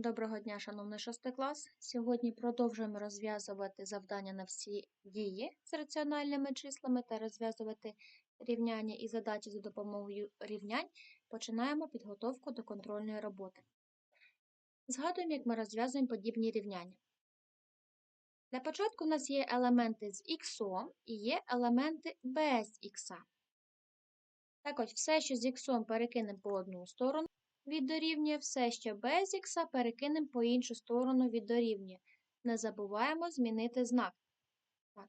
Доброго дня, шановний шостий клас. Сьогодні продовжуємо розв'язувати завдання на всі дії з раціональними числами та розв'язувати рівняння і задачі за допомогою рівнянь. Починаємо підготовку до контрольної роботи. Згадуємо, як ми розв'язуємо подібні рівняння. Для початку у нас є елементи з х і є елементи без х. Так ось, все, що з х перекинемо по одну сторону, від дорівнює все, що без х перекинемо по іншу сторону від дорівнює. Не забуваємо змінити знак. Так.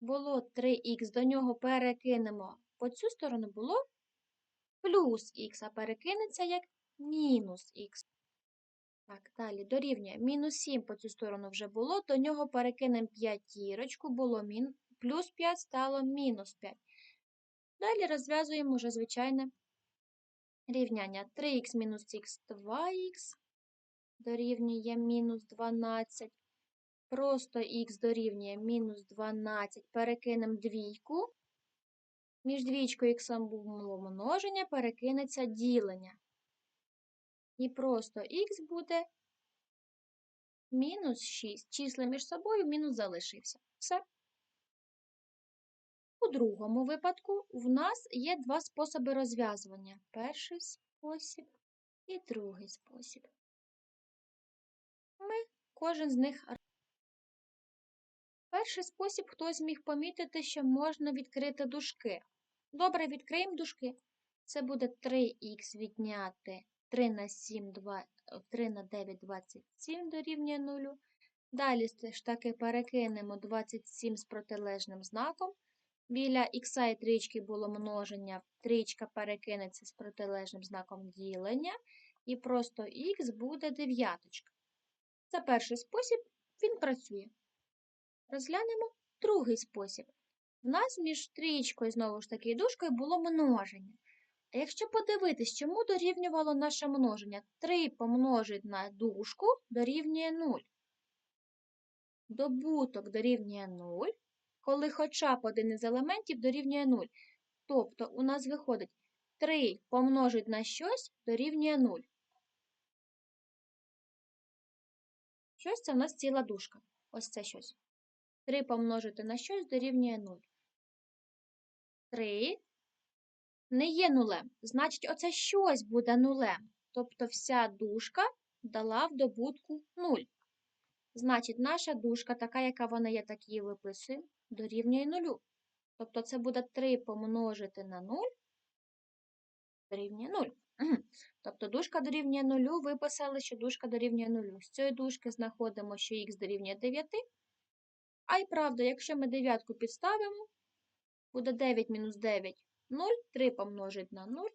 Було 3х, до нього перекинемо по цю сторону було плюс х, а перекинеться як мінус х. Так, далі дорівнює. Мінус 7 по цю сторону вже було, до нього перекинемо п'ятірочку, було мін... плюс 5 стало мінус 5. Далі розв'язуємо вже звичайне рівняння 3х мінус х 2х дорівнює мінус 12. Просто х дорівнює мінус 12. Перекинемо двійку. Між двічкою х було множення, перекинеться ділення. І просто х буде мінус 6. Числа між собою мінус залишився. Все. У другому випадку в нас є два способи розв'язування. Перший спосіб і другий спосіб. Ми кожен з них. Перший спосіб хтось міг помітити, що можна відкрити дужки. Добре, відкриємо дужки. Це буде 3х відняти 3 на 7, 2, 3 на 9, 27 дорівнює 0. Далі ж таки перекинемо 27 з протилежним знаком. Біля х і трічки було множення, трічка перекинеться з протилежним знаком ділення, і просто х буде дев'яточка. Це перший спосіб, він працює. Розглянемо другий спосіб. В нас між трічкою, знову ж таки, і дужкою було множення. А якщо подивитись, чому дорівнювало наше множення? 3 помножить на дужку дорівнює 0. Добуток дорівнює 0 коли хоча б один із елементів дорівнює 0. Тобто у нас виходить 3 помножить на щось дорівнює 0. Щось це у нас ціла дужка. Ось це щось. 3 помножити на щось дорівнює 0. 3 не є нулем. Значить, оце щось буде нулем. Тобто вся дужка дала в добутку 0. Значить, наша дужка, така, яка вона є, так її виписуємо дорівнює 0. Тобто це буде 3 помножити на 0 дорівнює 0. Тобто дужка дорівнює 0, виписали, що дужка дорівнює 0. З цієї дужки знаходимо, що х дорівнює 9. А й правда, якщо ми дев'ятку підставимо, буде 9 мінус 9 0, 3 помножить на 0.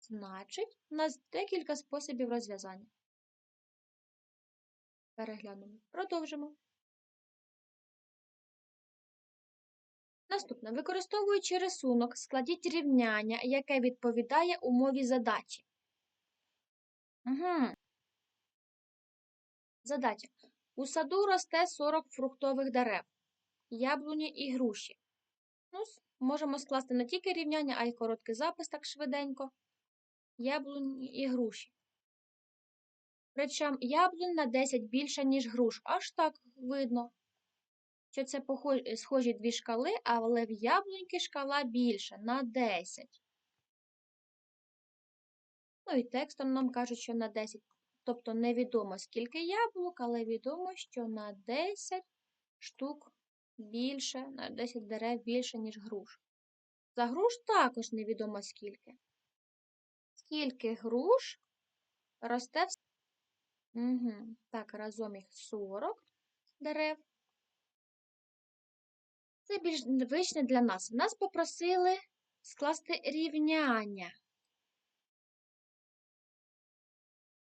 Значить, у нас декілька способів розв'язання. Переглянемо. Продовжимо. Наступне. Використовуючи рисунок, складіть рівняння, яке відповідає умові задачі. Угу. Задача. У саду росте 40 фруктових дерев, яблуні і груші. Ну, Можемо скласти не тільки рівняння, а й короткий запис так швиденько. Яблуні і груші. Причому яблунь на 10 більше, ніж груш. Аж так видно що це схожі дві шкали, але в яблуньки шкала більша на 10. Ну і текстом нам кажуть, що на 10. Тобто невідомо, скільки яблук, але відомо, що на 10 штук більше, на 10 дерев більше, ніж груш. За груш також невідомо скільки. Скільки груш росте в. Угу. Так, разом їх 40 дерев. Це більш звичне для нас. Нас попросили скласти рівняння.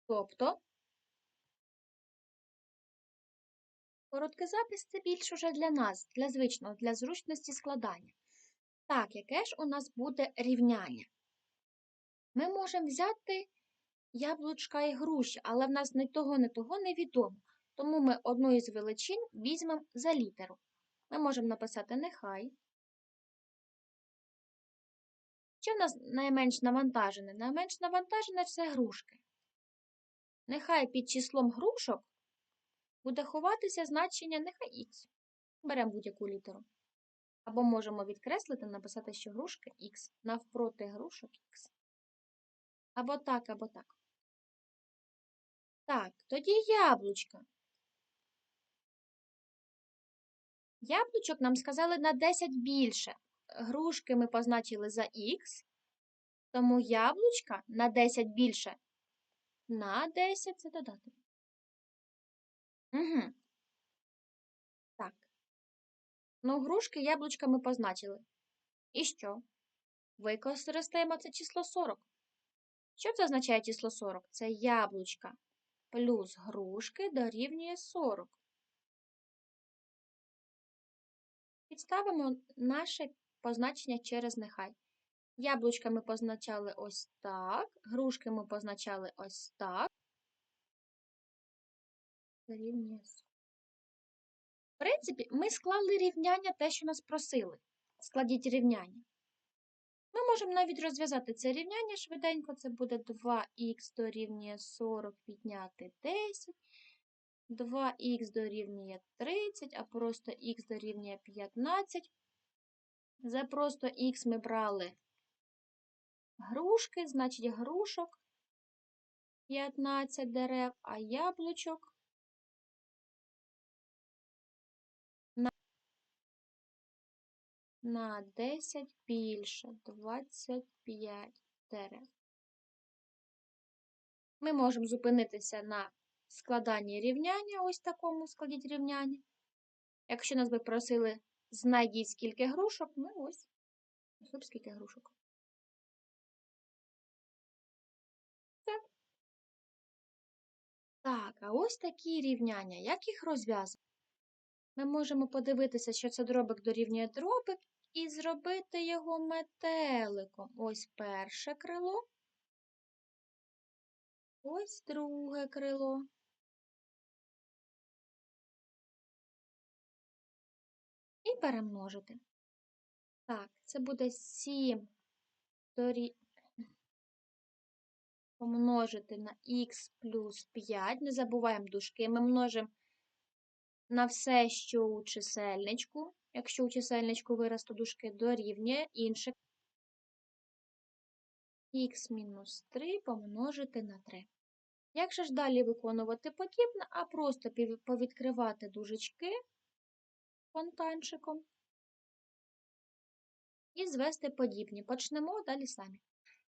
Тобто, короткий запис це більш уже для нас, для звичного, для зручності складання. Так, яке ж у нас буде рівняння? Ми можемо взяти яблучка і груші, але в нас ні того, ні того не відомо. Тому ми одну із величин візьмемо за літеру. Ми можемо написати нехай. Що в нас найменш навантажене? Найменш навантажене це грушки. Нехай під числом грушок буде ховатися значення нехай х. Беремо будь-яку літеру. Або можемо відкреслити, написати, що грушка х, навпроти грушок х. Або так, або так. Так, тоді яблучка. Яблучок нам сказали на 10 більше. Грушки ми позначили за х, тому яблучка на 10 більше. На 10 це додати. Угу. Так. Ну, грушки, яблучка ми позначили. І що? Використаємо це число 40. Що це означає число 40? Це яблучка плюс грушки дорівнює 40. Підставимо наше позначення через нехай. Яблучка ми позначали ось так, грушки ми позначали ось так. В принципі, ми склали рівняння те, що нас просили. Складіть рівняння. Ми можемо навіть розв'язати це рівняння швиденько. Це буде 2х дорівнює 40 підняти 10. 2х дорівнює 30, а просто х дорівнює 15. За просто х ми брали грушки, значить грушок 15 дерев, а яблучок на, на 10 більше 25 дерев. Ми можемо зупинитися на складанні рівняння, ось такому складіть рівняння. Якщо нас би просили знайдіть скільки грушок, ми ось ось скільки грушок. Так. Так, а ось такі рівняння. Як їх розв'язати? Ми можемо подивитися, що це дробик дорівнює дробик, і зробити його метеликом. Ось перше крило. Ось друге крило. Перемножити. Так, це буде 7 дорі... помножити на х плюс 5. Не забуваємо дужки. Ми множимо на все, що у чисельничку. Якщо у чисельничку виросту дужки дорівнює інше. х мінус 3 помножити на 3. Як же ж далі виконувати подібне, а просто повідкривати дужечки фонтанчиком і звести подібні. Почнемо далі самі.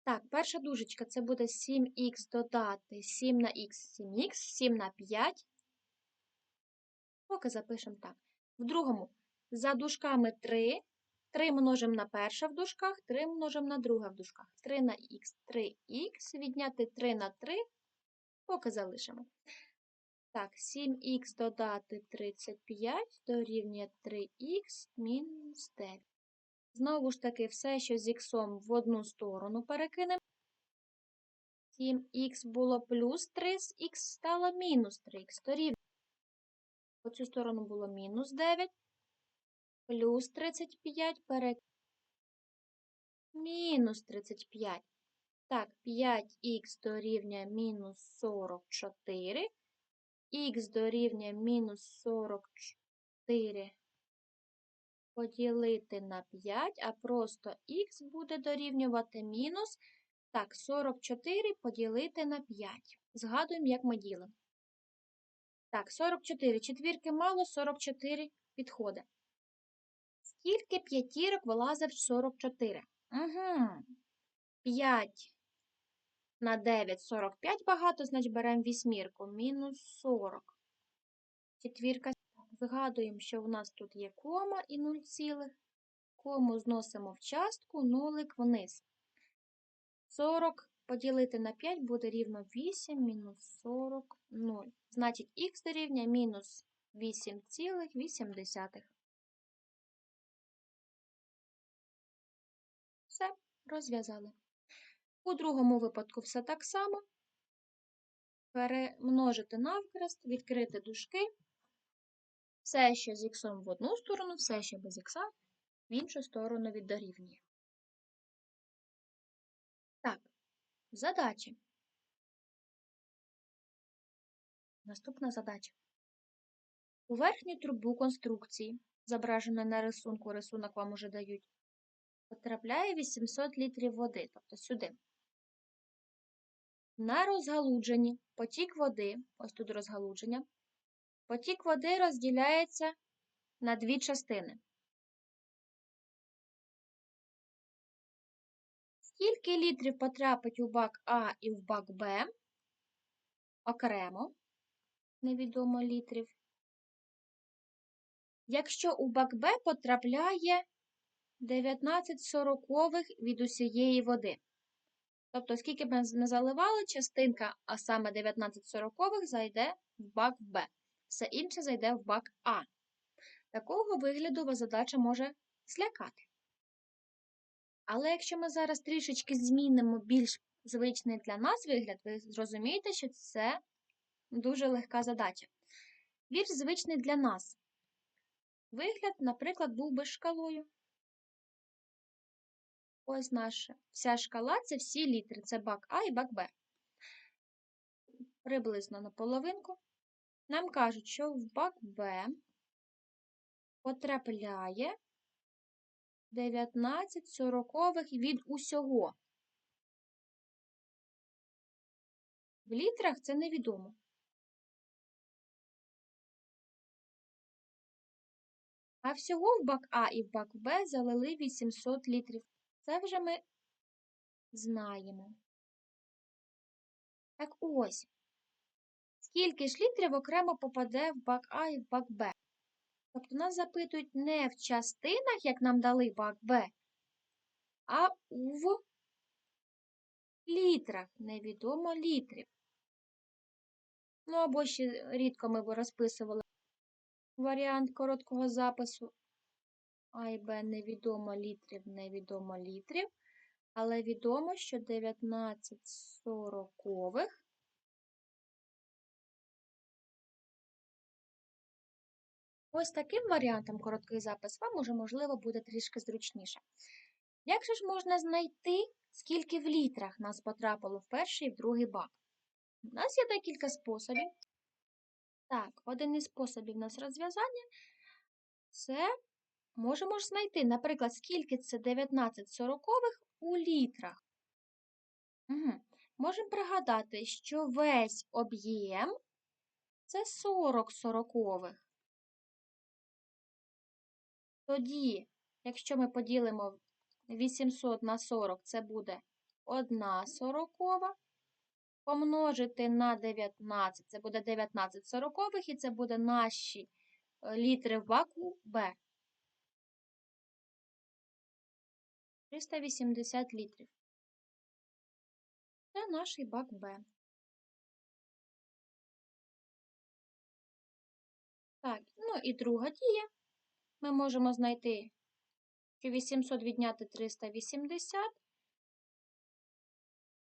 Так, перша дужечка це буде 7х додати 7 на х, 7х, 7 на 5. Поки запишемо так. В другому за дужками 3. 3 множимо на перше в дужках, 3 множимо на друге в дужках. 3 на х, 3х, відняти 3 на 3, поки залишимо. Так, 7х додати 35 дорівнює 3х мінус 9. Знову ж таки, все, що з х в одну сторону перекинемо. 7х було плюс 3, х стало мінус 3х. Дорівнює. По цю сторону було мінус 9, плюс 35 перекинемо. Мінус 35. Так, 5х дорівнює мінус 44 х дорівнює мінус 44 поділити на 5, а просто х буде дорівнювати мінус. Так, 44 поділити на 5. Згадуємо, як ми ділимо. Так, 44. Четвірки мало, 44 підходить. Скільки п'ятірок вилазить в 44? Угу. 5 на 9 45 багато, значить беремо вісьмірку. Мінус 40. Четвірка. Згадуємо, що в нас тут є кома і 0 цілих. Кому зносимо в частку, нулик вниз. 40 поділити на 5 буде рівно 8 мінус 40 0. Значить, х дорівнює мінус 8,8. Все, розв'язали. У другому випадку все так само. Перемножити навкрест, відкрити дужки. Все, що з х в одну сторону, все, що без х в іншу сторону віддорівнює. Так, задачі. Наступна задача. У верхню трубу конструкції, зображеної на рисунку, рисунок вам уже дають, потрапляє 800 літрів води, тобто сюди. На розгалудженні потік води, ось тут розгалудження, потік води розділяється на дві частини. Скільки літрів потрапить у бак А і в бак Б окремо, невідомо літрів. Якщо у бак Б потрапляє 19 сорокових від усієї води. Тобто, скільки б не заливали, частинка, а саме 19 сорокових, зайде в бак Б. Все інше зайде в бак А. Такого вигляду вас задача може злякати. Але якщо ми зараз трішечки змінимо більш звичний для нас вигляд, ви зрозумієте, що це дуже легка задача. Більш звичний для нас. Вигляд, наприклад, був би шкалою. Ось наша вся шкала це всі літри. Це бак А і бак Б. Приблизно на половинку. Нам кажуть, що в бак Б потрапляє 19 сорокових від усього. В літрах це невідомо. А всього в бак А і в бак Б залили 800 літрів. Це вже ми знаємо. Так ось. Скільки ж літрів окремо попаде в бак А і в бак Б? Тобто нас запитують не в частинах, як нам дали бак Б, а в літрах. Невідомо літрів. Ну, або ще рідко ми розписували варіант короткого запису. А і Б невідомо літрів, невідомо літрів. Але відомо, що 19 сорокових Ось таким варіантом короткий запис вам уже, можливо, буде трішки зручніше. Як же ж можна знайти, скільки в літрах нас потрапило в перший і в другий бак? У нас є декілька способів. Так, один із способів у нас розв'язання це можемо ж знайти, наприклад, скільки це 19 сорокових у літрах. Угу. Можемо пригадати, що весь об'єм це 40 сорокових. Тоді, якщо ми поділимо 800 на 40, це буде 1 сорокова. Помножити на 19, це буде 19 сорокових, і це буде наші е, літри в баку Б. 380 літрів. Це наш бак Б. Так, ну і друга дія ми можемо знайти, що 800 відняти 380,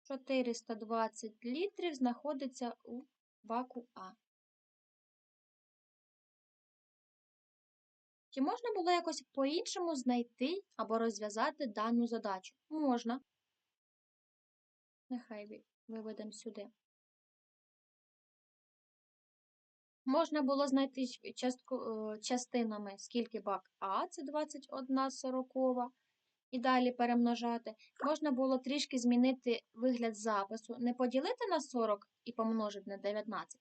420 літрів знаходиться у баку А. Чи можна було якось по-іншому знайти або розв'язати дану задачу? Можна. Нехай виведемо сюди. Можна було знайти частку, е, частинами, скільки бак А, це 21 сорокова, і далі перемножати. Можна було трішки змінити вигляд запису, не поділити на 40 і помножити на 19,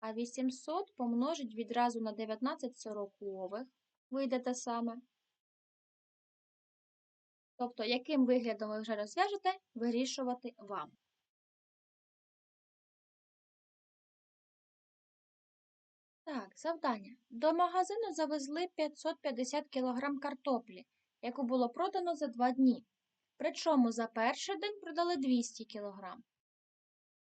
а 800 помножить відразу на 19 сорокових. Вийде те саме. Тобто, яким виглядом ви вже розв'яжете, вирішувати вам. Так, завдання. До магазину завезли 550 кг картоплі, яку було продано за два дні. Причому за перший день продали 200 кг.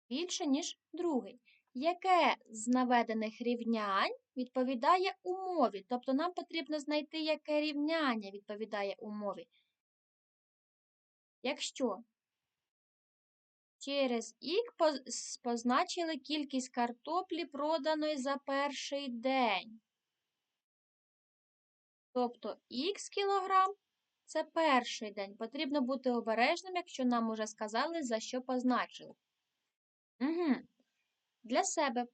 Більше, ніж другий. Яке з наведених рівнянь відповідає умові? Тобто нам потрібно знайти, яке рівняння відповідає умові. Якщо Через ік позначили кількість картоплі, проданої за перший день. Тобто х кілограм це перший день. Потрібно бути обережним, якщо нам уже сказали, за що позначили. Угу. Для себе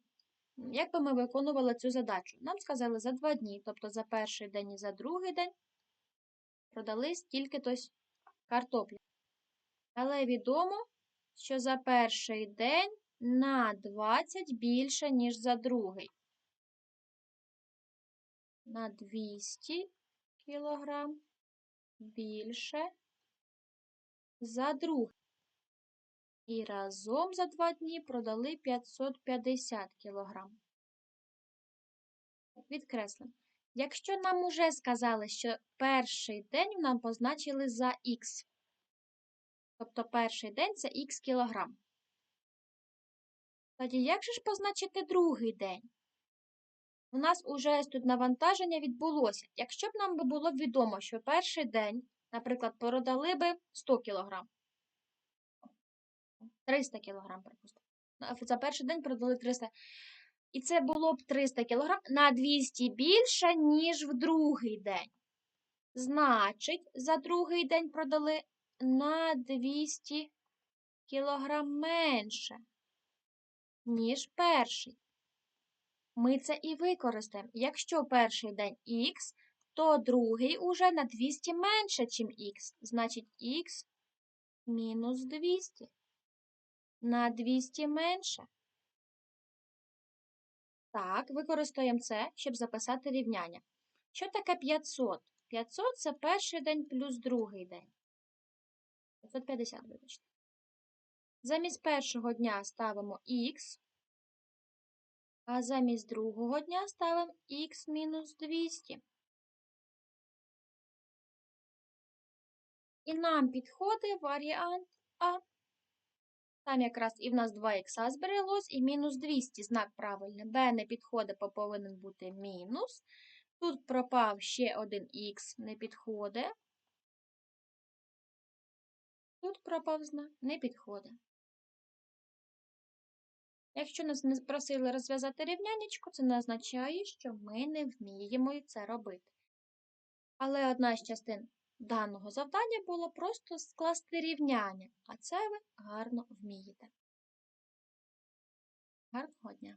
Як би ми виконували цю задачу? Нам сказали за два дні, тобто за перший день і за другий день продали стільки-то сь картоплі. Але відомо, що за перший день на 20 більше, ніж за другий. На 200 кілограм більше за другий. І разом за два дні продали 550 кілограм. Відкреслимо. Якщо нам уже сказали, що перший день нам позначили за х, тобто перший день це х кілограм. Тоді як же ж позначити другий день? У нас уже тут навантаження відбулося. Якщо б нам було відомо, що перший день, наприклад, продали би 100 кг, 300 кг, припустимо. За перший день продали 300 І це було б 300 кг на 200 більше, ніж в другий день. Значить, за другий день продали на 200 кг менше, ніж перший. Ми це і використаємо. Якщо перший день х, то другий уже на 200 менше, ніж х. Значить, х мінус 200. На 200 менше. Так, використаємо це, щоб записати рівняння. Що таке 500? 500 це перший день плюс другий день. 550, вибачте. Замість першого дня ставимо х, а замість другого дня ставимо х мінус 200. І нам підходить варіант А. Там якраз і в нас 2х збереглось, і мінус 200 знак правильний. Б не підходить, бо повинен бути мінус. Тут пропав ще один х, не підходить. Тут пропав знак, не підходить. Якщо нас не просили розв'язати рівнянечко, це не означає, що ми не вміємо це робити. Але одна з частин даного завдання було просто скласти рівняння, а це ви гарно вмієте. Гарного дня!